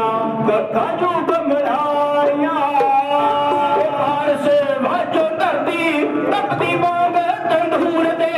L हार श वचो धरती तपदी वांग तंदूर ते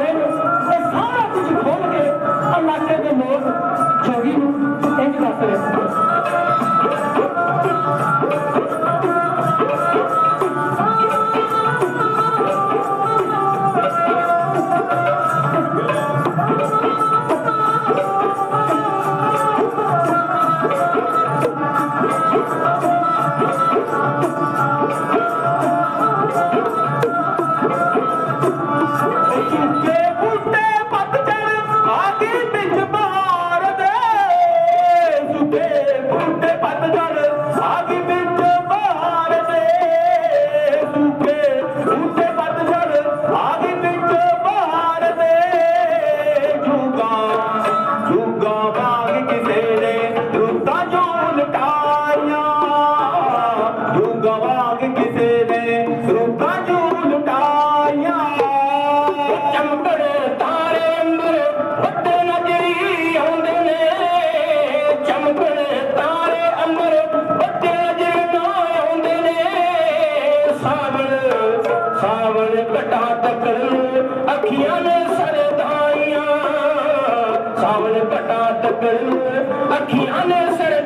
बारे में मैं सारा कुछ खोल के अल्लाह के मोहन जोगी हूँ एक बात Benjamin. अखियां सड़े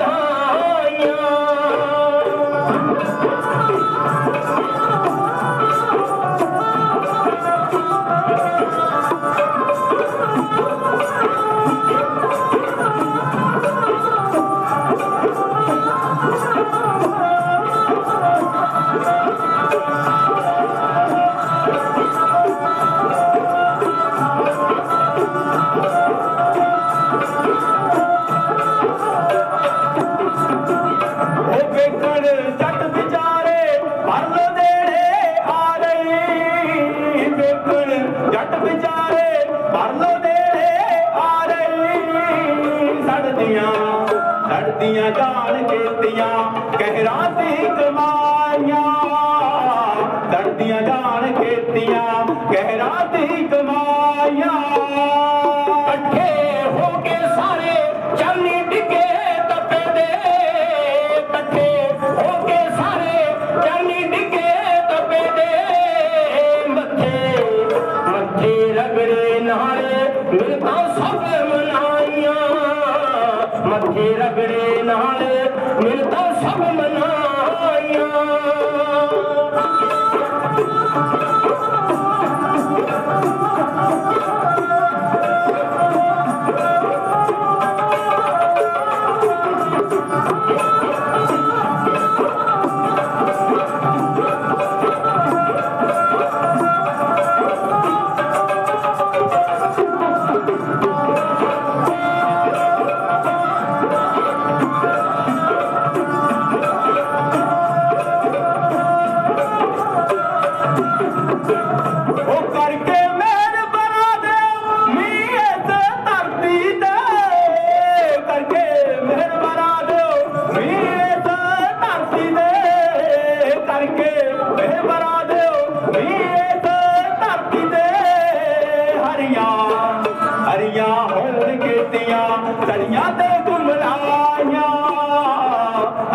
ਜੱਟ ਵਿਚਾਰੇ ਮਰਨ ਦੇੜੇ ਆ ਗਈ ਜੱਟ ਵਿਚਾਰੇ ਮਰਨ ਦੇੜੇ ਆ ਗਈ ਸੜਦੀਆਂ ਸੜਦੀਆਂ ਜਾਣ ਕੀਤੀਆਂ ਕਹਿਰਾ ਸੀ ਕਮਾਈਆਂ ਸੜਦੀਆਂ ਜਾਣ ਕੀਤੀਆਂ ਕਹਿਰਾ ਸੀ ਕਮਾਈਆਂ ਨਾਲੇ ਵੇਖਾਂ ਸਭ ਮਨਾਈਆਂ ਮੱਥੇ ਰਗੜੇ ਨਾਲੇ ਮਿਲਦਾ ਸਭ ਮਨਾਈਆਂ Thank Amen.